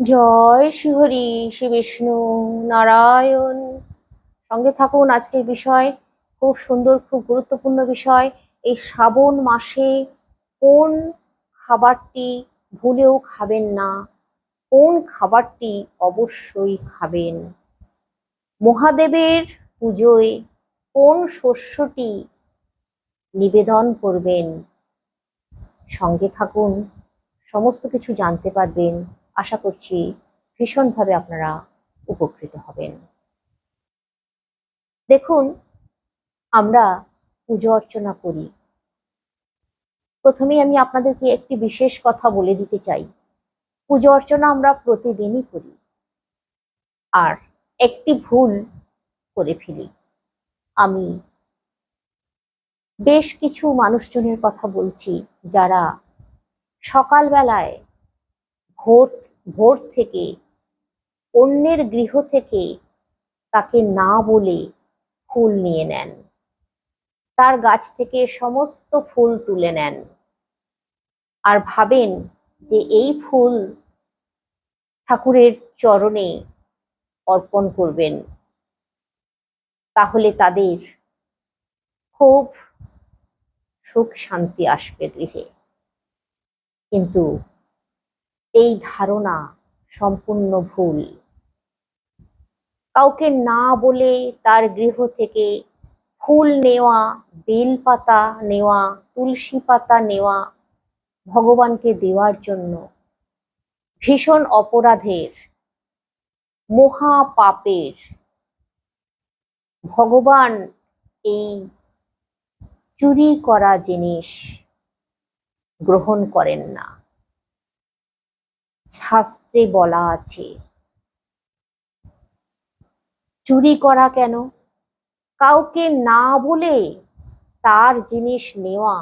জয় শ্রীহরি, শ্রী বিষ্ণু নারায়ণ। সঙ্গে থাকুন আজকের বিষয়, খুব সুন্দর, খুব গুরুত্বপূর্ণ বিষয়, এই শ্রাবণ মাসে কোন খাবারটি ভুলেও খাবেন না, কোন খাবারটি অবশ্যই খাবেন, মহাদেবের পুজোয় কোন শস্যটি নিবেদন করবেন, সঙ্গে থাকুন, সমস্ত কিছু জানতে পারবেন। আশা করছি ভীষণভাবে আপনারা উপকৃত হবেন। দেখুন, আমরা পুজো অর্চনা করি। প্রথমেই আমি আপনাদেরকে একটি বিশেষ কথা বলে দিতে চাই। পুজো অর্চনা আমরা প্রতিদিনই করি। আর একটি ভুল করে ফেলি। আমি বেশ কিছু মানুষজনের কথা বলছি যারা সকালবেলায় ভোর ভোর থেকে, অন্যের গৃহ থেকে তাকে না বলে ফুল নিয়ে নেন। তার গাছ থেকে সমস্ত ফুল তুলে নেন। আর ভাবেন যে এই ফুল ঠাকুরের চরণে অর্পণ করবেন। তাহলে তাদের খুব সুখ শান্তি আসবে গৃহে। কিন্তু এই ধারণা সম্পূর্ণ ভুল। কাউকে না বলে তার গৃহ থেকে ফুল নেওয়া, বেলপাতা নেওয়া, তুলসী পাতা নেওয়া ভগবানকে দেওয়ার জন্য ভীষণ অপরাধের মহা পাপের ভগবান এই চুরি করা জিনিস গ্রহণ করেন না। শাস্ত্রে বলা আছে। চুরি করা কেন? কাউকে না বলে তার জিনিস নেওয়া,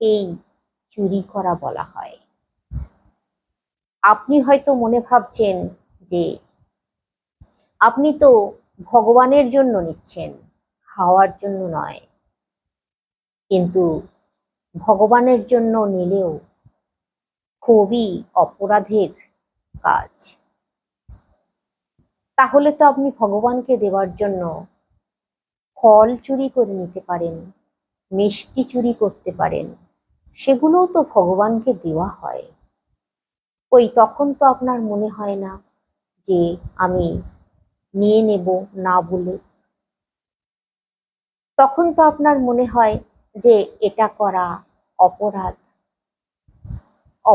এই চুরি করা বলা হয়। আপনি হয়তো মনে ভাবছেন যে, আপনি তো ভগবানের জন্য নিচ্ছেন, খাওয়ার জন্য নয়। কিন্তু ভগবানের জন্য নিলেও খুবই অপরাধের কাজ। তাহলে তো আপনি ভগবানকে দেওয়ার জন্য ফল চুরি করে নিতে পারেন, মিষ্টি চুরি করতে পারেন, সেগুলোও তো ভগবানকে দেওয়া হয়। ওই তখন তো আপনার মনে হয় না যে আমি নিয়ে নেব না বলে। তখন তো আপনার মনে হয় যে এটা করা অপরাধ।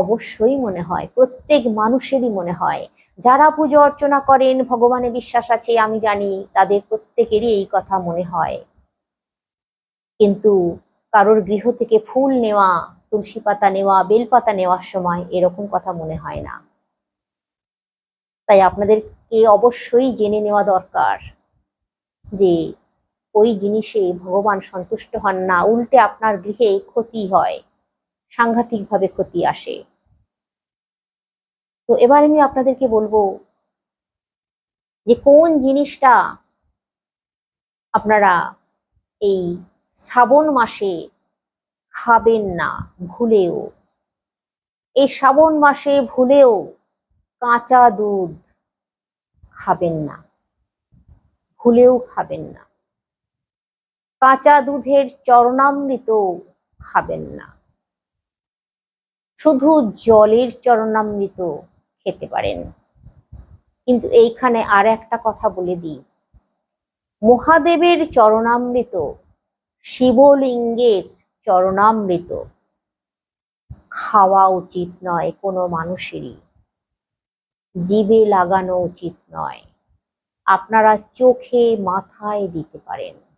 অবশ্যই মনে হয়, প্রত্যেক মানুষেরই মনে হয়। যারা পুজো অর্চনা করেন, ভগবানে বিশ্বাস আছে, আমি জানি তাদের প্রত্যেকেরই এই কথা মনে হয়। কিন্তু কারোর গৃহ থেকে ফুল নেওয়া, তুলসী পাতা নেওয়া, বেলপাতা নেওয়ার সময় এরকম কথা মনে হয় না। তাই আপনাদেরকে অবশ্যই জেনে নেওয়া দরকার যে ওই জিনিসে ভগবান সন্তুষ্ট হন না, উল্টে আপনার গৃহে ক্ষতি হয়। সাংঘাতিকভাবে ক্ষতি আসে। তো এবার আমি আপনাদেরকে বলব যে কোন জিনিসটা আপনারা এই শ্রাবণ মাসে খাবেন না, ভুলেও। এই শ্রাবণ মাসে ভুলেও কাঁচা দুধ খাবেন না, ভুলেও খাবেন না। কাঁচা দুধের চরণামৃত খাবেন না। শুধু জলের চরণামৃত খেতে পারেন। কিন্তু এইখানে আর একটা কথা বলে দিই। মহাদেবের চরণামৃত, শিবলিঙ্গের চরণামৃত খাওয়া উচিত নয় কোনো মানুষেরই। জীবে লাগানো উচিত নয়। আপনারা চোখে মাথায় দিতে পারেন।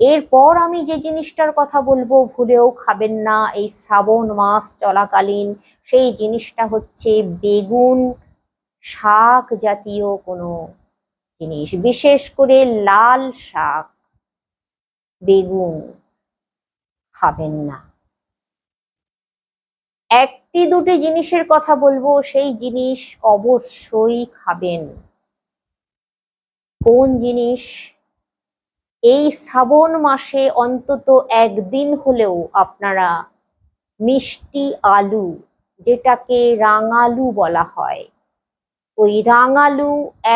এরপর আমি যে জিনিসটার কথা বলব, ভুলেও খাবেন না। এই শ্রাবণ মাস চলাকালীন সেই জিনিসটা হচ্ছে বেগুন শাক জাতীয় কোনো জিনিস। বিশেষ করে লাল শাক, বেগুন খাবেন না। একটি দুটি জিনিসের কথা বলব, সেই জিনিস অবশ্যই খাবেন। কোন জিনিস এই শ্রাবণ মাসে অন্তত একদিন হলেও আপনারা মিষ্টি আলু, যেটাকে রাঙালু বলা হয়, ওই রাঙালু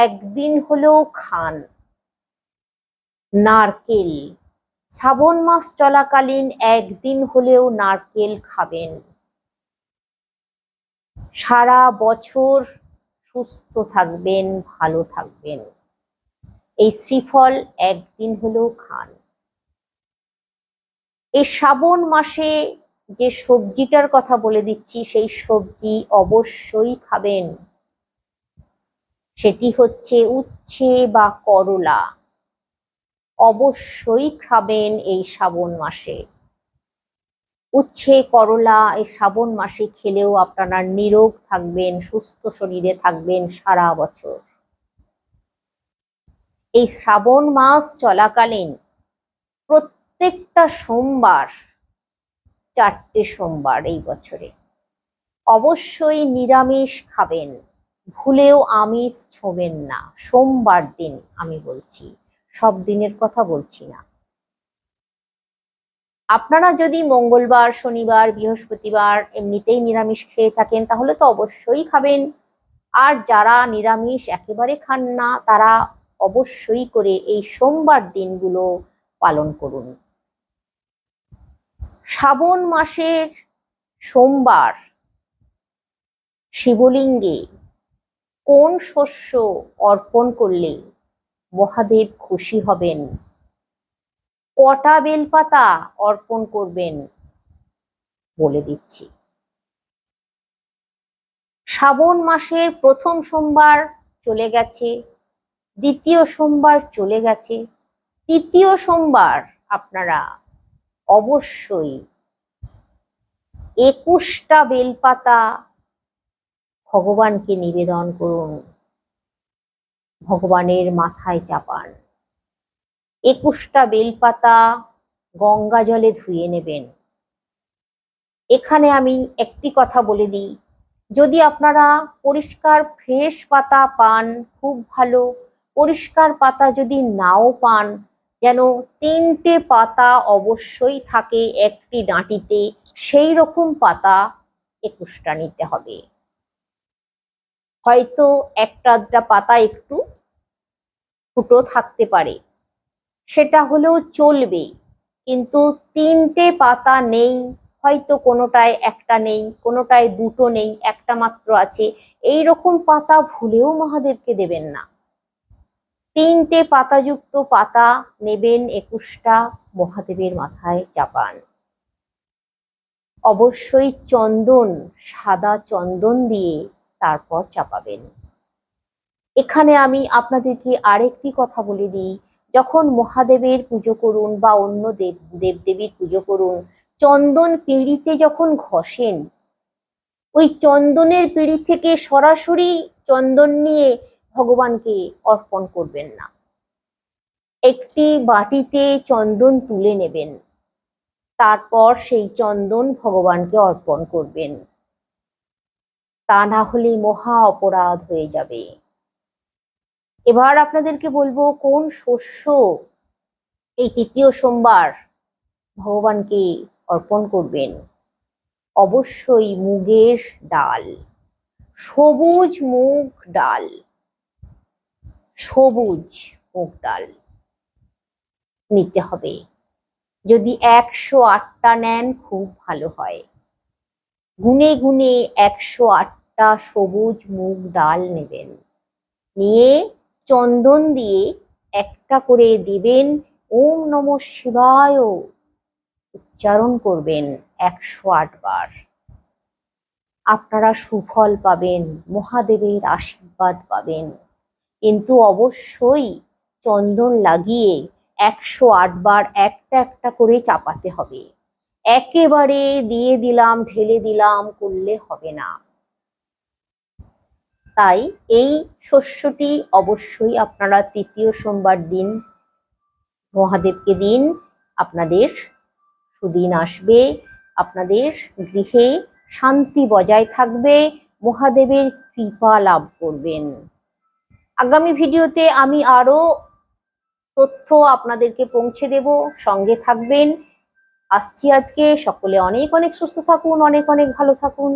একদিন হলেও খান। নারকেল, শ্রাবণ মাস চলাকালীন একদিন হলেও নারকেল খাবেন। সারা বছর সুস্থ থাকবেন, ভালো থাকবেন। এই শ্রীফল একদিন হলেও খান। এই শ্রাবণ মাসে যে সবজিটার কথা বলে দিচ্ছি, সেই সবজি অবশ্যই খাবেন। সেটি হচ্ছে উচ্ছে বা করলা। অবশ্যই খাবেন এই শ্রাবণ মাসে। উচ্ছে, করলা এই শ্রাবণ মাসে খেলেও আপনারা নিরোগ থাকবেন, সুস্থ শরীরে থাকবেন সারা বছর। এই শ্রাবণ মাস চলাকালীন প্রত্যেকটা সোমবার, চারটে সোমবার এই বছরে অবশ্যই নিরামিষ খাবেন। ভুলেও আমিষ ছোবেন না। সোমবার দিন আমি বলছি, সব দিনের কথা বলছি না। আপনারা যদি মঙ্গলবার, শনিবার, বৃহস্পতিবার এমনিতেই নিরামিষ খেয়ে থাকেন, তাহলে তো অবশ্যই খাবেন। আর যারা নিরামিষ একেবারে খান না, তারা অবশ্যই করে এই সোমবার দিনগুলো পালন করুন। শ্রাবণ মাসের সোমবার শিবলিঙ্গে কোন শস্য অর্পণ করলে মহাদেব খুশি হবেন? কটা বেলপাতা অর্পণ করবেন? বলে দিচ্ছি। শ্রাবণ মাসের প্রথম সোমবার চলে গেছে। দ্বিতীয় সোমবার চলে গেছে। তৃতীয় সোমবার আপনারা অবশ্যই একুশটা বেলপাতা ভগবানকে নিবেদন করুন। ভগবানের মাথায় চাপান। একুশটা বেলপাতা গঙ্গা জলে ধুয়ে নেবেন। এখানে আমি একটি কথা বলে দিই। যদি আপনারা পরিষ্কার ফ্রেশ পাতা পান, খুব ভালো। পরিষ্কার পাতা যদি নাও পান, যেন তিনটে পাতা অবশ্যই থাকে একটি ডাঁটিতে, সেই রকম পাতা একুশটা নিতে হবে। হয়তো একটা আধটা পাতা একটু ফুটো থাকতে পারে। সেটা হলেও চলবে, কিন্তু তিনটে পাতা নেই, হয়তো কোনোটায় একটা নেই, কোনোটায় দুটো নেই, একটা মাত্র আছে। এই রকম পাতা ভুলেও মহাদেবকে দেবেন না। তিনটে পাতাযুক্ত পাতা নেবেন একুশটা মহাদেবের মাথায় চাপান। অবশ্যই চন্দন, সাদা চন্দন দিয়ে তারপর চাপাবেন। এখানে আমি আপনাদেরকে আরেকটি কথা বলে দিই। যখন মহাদেবের পুজো করুন বা অন্য দেব, দেবদেবীর পুজো করুন, চন্দন পিঁড়িতে যখন ঘষেন, ওই চন্দনের পিঁড়ি থেকে সরাসরি চন্দন নিয়ে ভগবানকে অর্পণ করবেন না। একটি বাটিতে চন্দন তুলে নেবেন, তারপর সেই চন্দন ভগবানকে অর্পণ করবেন। তা না হলে মহা অপরাধ হয়ে যাবে। এবার আপনাদেরকে বলব, কোন শস্য এই তৃতীয় সোমবার ভগবানকে অর্পণ করবেন? অবশ্যই মুগের ডাল, সবুজ মুগ ডাল। সবুজ মুগ ডাল নিতে হবে। যদি একশো আটটা নেন, খুব ভালো হয়। গুনে গুনে একশো আটটা সবুজ মুগ ডাল নেবেন। নিয়ে চন্দন দিয়ে একটা করে দিবেন। ওম নম শিবায়। উচ্চারণ করবেন একশো আট বার। আপনারা সুফল পাবেন, মহাদেবের আশীর্বাদ পাবেন। কিন্তু অবশ্যই চন্দন লাগিয়ে একশো আট বার একটা একটা করে চাপাতে হবে। একেবারে দিয়ে দিলাম, ঢেলে দিলাম, করলে হবে না। তাই এই শস্যটি অবশ্যই আপনারা তৃতীয় সোমবার দিন মহাদেবকে দিন, আপনাদের সুদিন আসবে, আপনাদের গৃহে শান্তি বজায় থাকবে, মহাদেবের কৃপা লাভ করবেন। আগামী ভিডিওতে আমি আরও তথ্য আপনাদেরকে পৌঁছে দেব। সঙ্গে থাকবেন। আসছি আজকে। সকলে অনেক অনেক সুস্থ থাকুন, অনেক অনেক ভালো থাকুন।